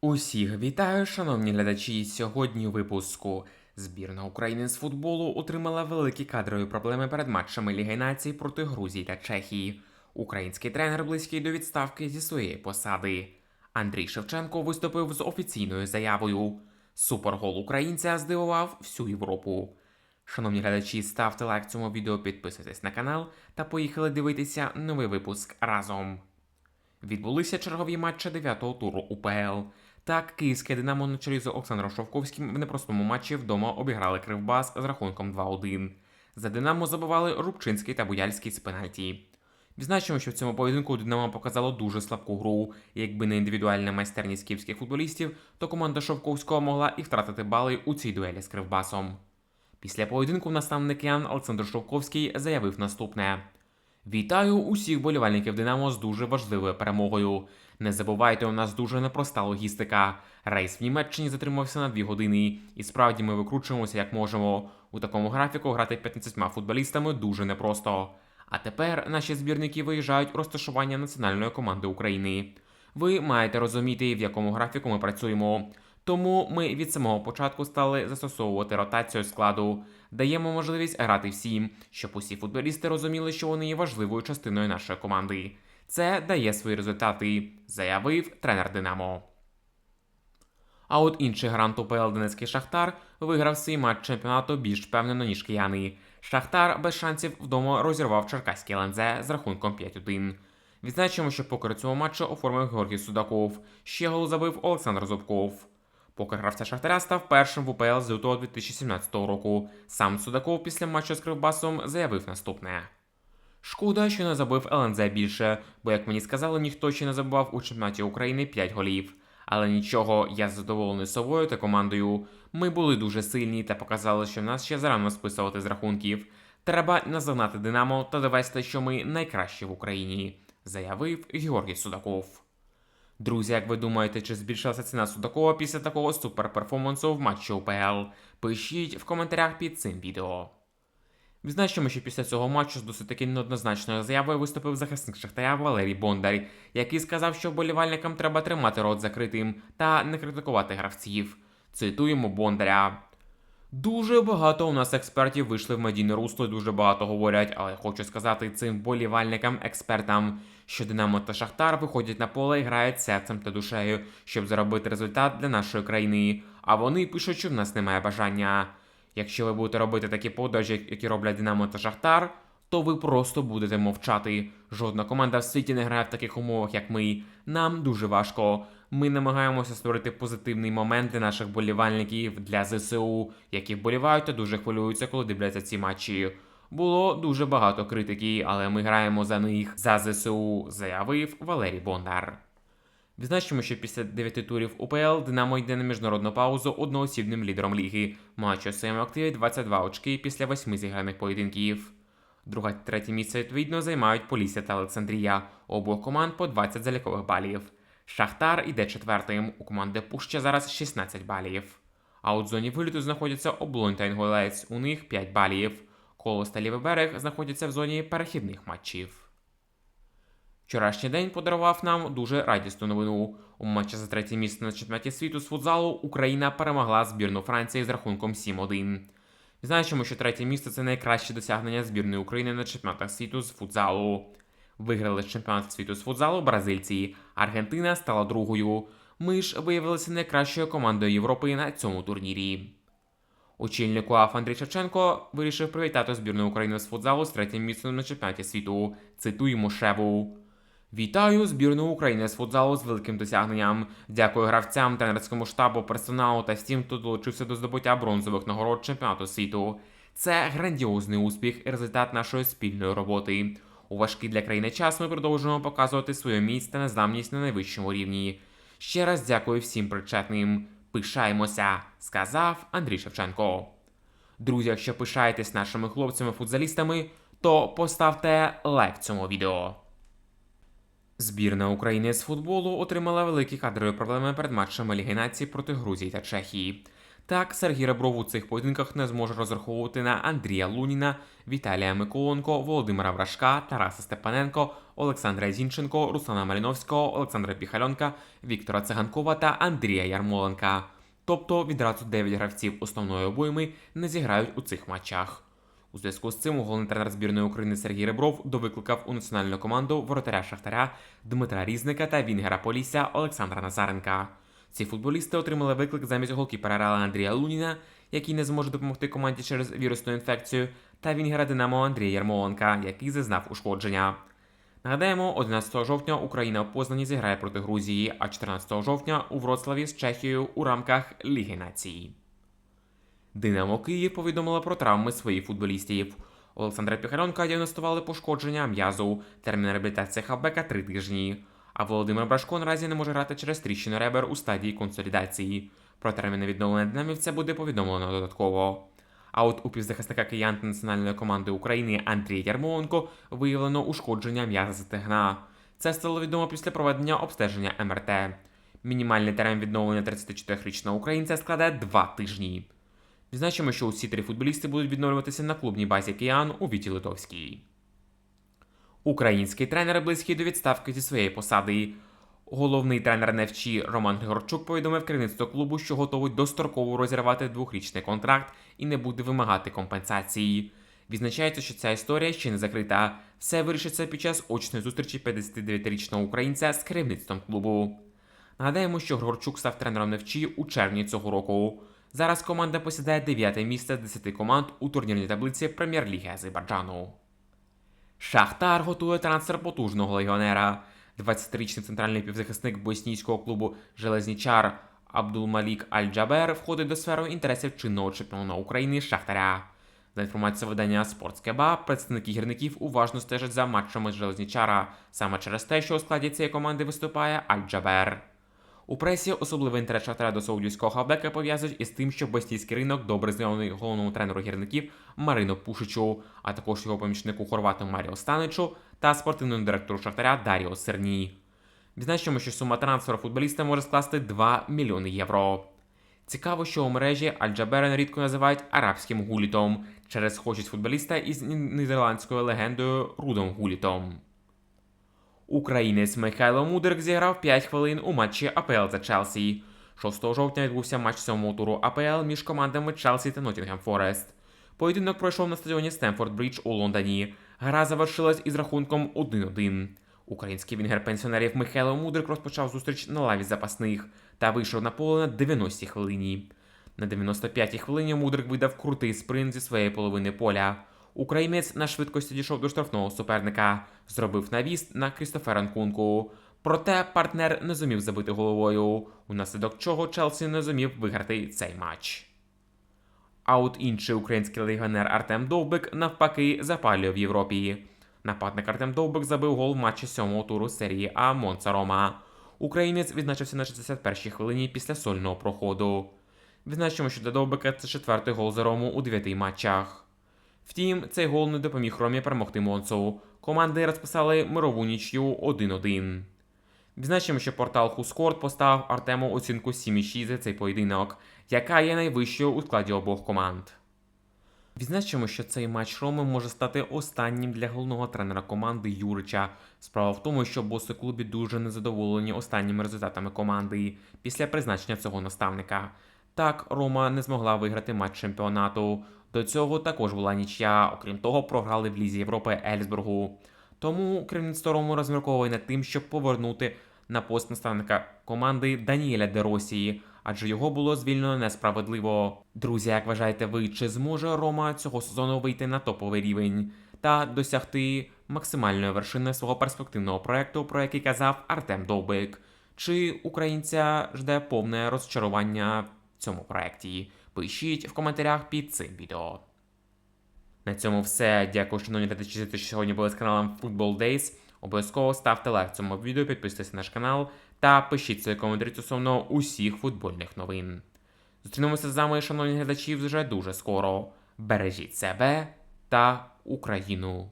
Усіх вітаю, шановні глядачі. Сьогодні випуску збірна України з футболу отримала великі кадрові проблеми перед матчами Ліги Націй проти Грузії та Чехії. Український тренер близький до відставки зі своєї посади. Андрій Шевченко виступив з офіційною заявою. Супергол українця здивував всю Європу. Шановні глядачі, ставте лайк цьому відео, підписуйтесь на канал та поїхали дивитися новий випуск разом. Відбулися чергові матчі 9-го туру УПЛ. Так, київське Динамо на чолі з Олександром Шовковським в непростому матчі вдома обіграли Кривбас з рахунком 2-1. За Динамо забивали Рубчинський та Буяльський з пенальті. Відзначимо, що в цьому поєдинку Динамо показало дуже слабку гру. Якби не індивідуальна майстерність київських футболістів, то команда Шовковського могла і втратити бали у цій дуелі з Кривбасом. Після поєдинку наставник Ян Олександр Шовковський заявив наступне: Вітаю усіх болівальників Динамо з дуже важливою перемогою. Не забувайте, у нас дуже непроста логістика. Рейс в Німеччині затримався на 2 години, і справді ми викручуємося як можемо. У такому графіку грати 15 футболістами дуже непросто. А тепер наші збірники виїжджають у розташування національної команди України. Ви маєте розуміти, в якому графіку ми працюємо. Тому ми від самого початку стали застосовувати ротацію складу, даємо можливість грати всім, щоб усі футболісти розуміли, що вони є важливою частиною нашої команди. Це дає свої результати, заявив тренер Динамо. А от інший грант УПЛ Донецький Шахтар виграв свій матч чемпіонату більш впевнено, ніж кияни. Шахтар без шансів вдома розірвав черкаський ЛНЗ з рахунком 5-1. Відзначимо, що покер цього матчу оформив Георгій Судаков. Ще гол забив Олександр Зубков. Покер гравця Шахтаря став першим в УПЛ з лютого 2017 року. Сам Судаков після матчу з Кривбасом заявив наступне. Шкода, що не забив ЛНЗ більше, бо, як мені сказали, ніхто ще не забував у чемпіонаті України 5 голів. Але нічого, я задоволений собою та командою. Ми були дуже сильні та показали, що нас ще зарано списувати з рахунків. Треба наздогнати Динамо та довести, що ми найкращі в Україні, заявив Георгій Судаков. Друзі, як ви думаєте, чи збільшилася ціна Судакова після такого суперперформансу в матчі УПЛ? Пишіть в коментарях під цим відео. Відзначимо, що після цього матчу з досить таки неоднозначною заявою виступив захисник Шахтаря Валерій Бондар, який сказав, що вболівальникам треба тримати рот закритим та не критикувати гравців. Цитуємо Бондаря. Дуже багато у нас експертів вийшли в медійне русло і дуже багато говорять, але хочу сказати цим болівальникам, експертам, що Динамо та Шахтар виходять на поле і грають серцем та душею, щоб заробити результат для нашої країни. А вони пишуть, що в нас немає бажання. Якщо ви будете робити такі подорожі, які роблять Динамо та Шахтар, то ви просто будете мовчати. Жодна команда в світі не грає в таких умовах, як ми. Нам дуже важко. Ми намагаємося створити позитивний момент для наших болівальників для ЗСУ, які вболівають та дуже хвилюються, коли дивляться ці матчі. Було дуже багато критики, але ми граємо за них за ЗСУ, заявив Валерій Бондар. Відзначимо, що після 9 турів УПЛ Динамо йде на міжнародну паузу одноосібним лідером ліги, маючи у своєму активі 22 очки після 8 зіграних поєдинків. Друге та третє місце відповідно займають Полісся та Олександрія, обох команд по 20 залікових балів. Шахтар іде четвертим, у команди Пуща зараз 16 балів. А от зоні виліту знаходяться Облонь та Інгулець, у них 5 балів. Колос та Лівий берег знаходяться в зоні перехідних матчів. Вчорашній день подарував нам дуже радісну новину. У матчі за третє місце на чемпіонаті світу з футзалу Україна перемогла збірну Франції з рахунком 7-1. Відзначимо, що третє місце це найкраще досягнення збірної України на чемпіонатах світу з футзалу. Виграли чемпіонат світу з футзалу бразильці. Аргентина стала другою. Ми ж виявилися найкращою командою Європи на цьому турнірі. Очільник УАФ Андрій Шевченко вирішив привітати збірну України з футзалу з третім місцем на чемпіонаті світу. Цитуємо Шеву. Вітаю збірну України з футзалу з великим досягненням. Дякую гравцям, тренерському штабу, персоналу та всім, хто долучився до здобуття бронзових нагород чемпіонату світу. Це грандіозний успіх і результат нашої спільної роботи. У важкий для країни час ми продовжуємо показувати свою міць та незламність на найвищому рівні. Ще раз дякую всім причетним. Пишаємося, сказав Андрій Шевченко. Друзі, якщо пишаєтесь нашими хлопцями-футзалістами, то поставте лайк цьому відео. Збірна України з футболу отримала великі кадрові проблеми перед матчами Ліги Націй проти Грузії та Чехії. Так, Сергій Ребров у цих поєдинках не зможе розраховувати на Андрія Луніна, Віталія Миколенко, Володимира Врашка, Тараса Степаненко, Олександра Зінченко, Руслана Маліновського, Олександра Піхальонка, Віктора Циганкова та Андрія Ярмоленка. Тобто відразу 9 гравців основної обойми не зіграють у цих матчах. У зв'язку з цим головний тренер збірної України Сергій Ребров довикликав у національну команду воротаря Шахтаря Дмитра Різника та Вінгера Полісся Олександра Назаренка. Ці футболісти отримали виклик замість голкіпера Реала Андрія Луніна, який не зможе допомогти команді через вірусну інфекцію, та Вінгера Динамо Андрія Ярмоленка, який зазнав ушкодження. Нагадаємо, 11 жовтня Україна в Познані зіграє проти Грузії, а 14 жовтня у Вроцлаві з Чехією у рамках Ліги Націй. Динамо Київ повідомила про травми своїх футболістів. Олександра Піхальонка діагностували пошкодження м'язу, термін реабілітації хавбека три тижні. А Володимир Брашко наразі не може грати через тріщину ребер у стадії консолідації. Про терміни відновлення динамівця буде повідомлено додатково. А от у півзахисника киян та національної команди України Андрія Ярмоленко виявлено ушкодження м'яза стегна. Це стало відомо після проведення обстеження МРТ. Мінімальний термін відновлення 34-річного українця складає два тижні. Відзначимо, що усі три футболісти будуть відновлюватися на клубній базі киян у Віті Литовській. Український тренер близький до відставки зі своєї посади. Головний тренер Невчі Роман Григорчук повідомив керівництво клубу, що готовий достроково розірвати двохрічний контракт і не буде вимагати компенсації. Відзначається, що ця історія ще не закрита. Все вирішиться під час очної зустрічі 59-річного українця з керівництвом клубу. Нагадаємо, що Григорчук став тренером Невчі у червні цього року. Зараз команда посідає 9 місце з 10 команд у турнірній таблиці Прем'єр-ліги Азербайджану. Шахтар готує трансфер потужного легіонера. 20-річний центральний півзахисник боснійського клубу Железнічар Абдулмалік Аль-Джабер входить до сфери інтересів чинного чемпіона України Шахтаря. За інформацією видання Спортскеба, представники гірників уважно стежать за матчами Железнічара саме через те, що у складі цієї команди виступає Аль-Джабер. У пресі особливий інтерес Шахтаря до саудівського хавбека пов'язують із тим, що боснійський ринок добре знайомий головному тренеру гірників Марину Пушичу, а також його помічнику хорвату Маріо Станичу та спортивному директору Шахтаря Даріо Серні. Відзначимо, що сума трансферу футболіста може скласти 2 мільйони євро. Цікаво, що у мережі Аль-Джабера рідко називають арабським гулітом через схожість футболіста із нідерландською легендою Рудом Гулітом. Українець Михайло Мудрик зіграв 5 хвилин у матчі АПЛ за Челсі. 6 жовтня відбувся матч сьомого туру АПЛ між командами Челсі та Ноттінгем Форест. Поєдинок пройшов на стадіоні Стемфорд Брідж у Лондоні. Гра завершилась із рахунком 1-1. Український вінгер пенсіонерів Михайло Мудрик розпочав зустріч на лаві запасних та вийшов на поле на 90-й хвилині. На 95-й хвилині Мудрик видав крутий спринт зі своєї половини поля. Українець на швидкості дійшов до штрафного суперника, зробив навіс на Крістофера Нкунку. Проте партнер не зумів забити головою, унаслідок чого Челсі не зумів виграти цей матч. А от інший український легіонер Артем Довбик навпаки запалює в Європі. Нападник Артем Довбик забив гол в матчі сьомого туру серії А Монца Рома. Українець відзначився на 61-й хвилині після сольного проходу. Відзначимо, що для Довбика це четвертий гол за Рому у дев'яти матчах. Втім, цей гол не допоміг Ромі перемогти Монцу. Команди розписали мирову нічю 1-1. Відзначимо, що портал Хускорт поставив Артему оцінку 7,6 за цей поєдинок, яка є найвищою у складі обох команд. Відзначимо, що цей матч Роми може стати останнім для головного тренера команди Юрича. Справа в тому, що боси клубі дуже незадоволені останніми результатами команди після призначення цього наставника. Так, Рома не змогла виграти матч чемпіонату. До цього також була нічия, окрім того, програли в Лізі Європи Ельсбургу. Тому керівництво Роми розмірковує над тим, щоб повернути на пост наставника команди Даніеля Деросії, адже його було звільнено несправедливо. Друзі, як вважаєте ви, чи зможе Рома цього сезону вийти на топовий рівень та досягти максимальної вершини свого перспективного проекту, про який казав Артем Довбик? Чи українця жде повне розчарування цьому проекті? Пишіть в коментарях під цим відео. На цьому все. Дякую, шановні глядачі, що сьогодні були з каналом Football Days. Обов'язково ставте лайк цьому відео, підписуйтесь на наш канал та пишіть свої коментарі стосовно усіх футбольних новин. Зустрінемося з вами, шановні глядачі, вже дуже скоро. Бережіть себе та Україну.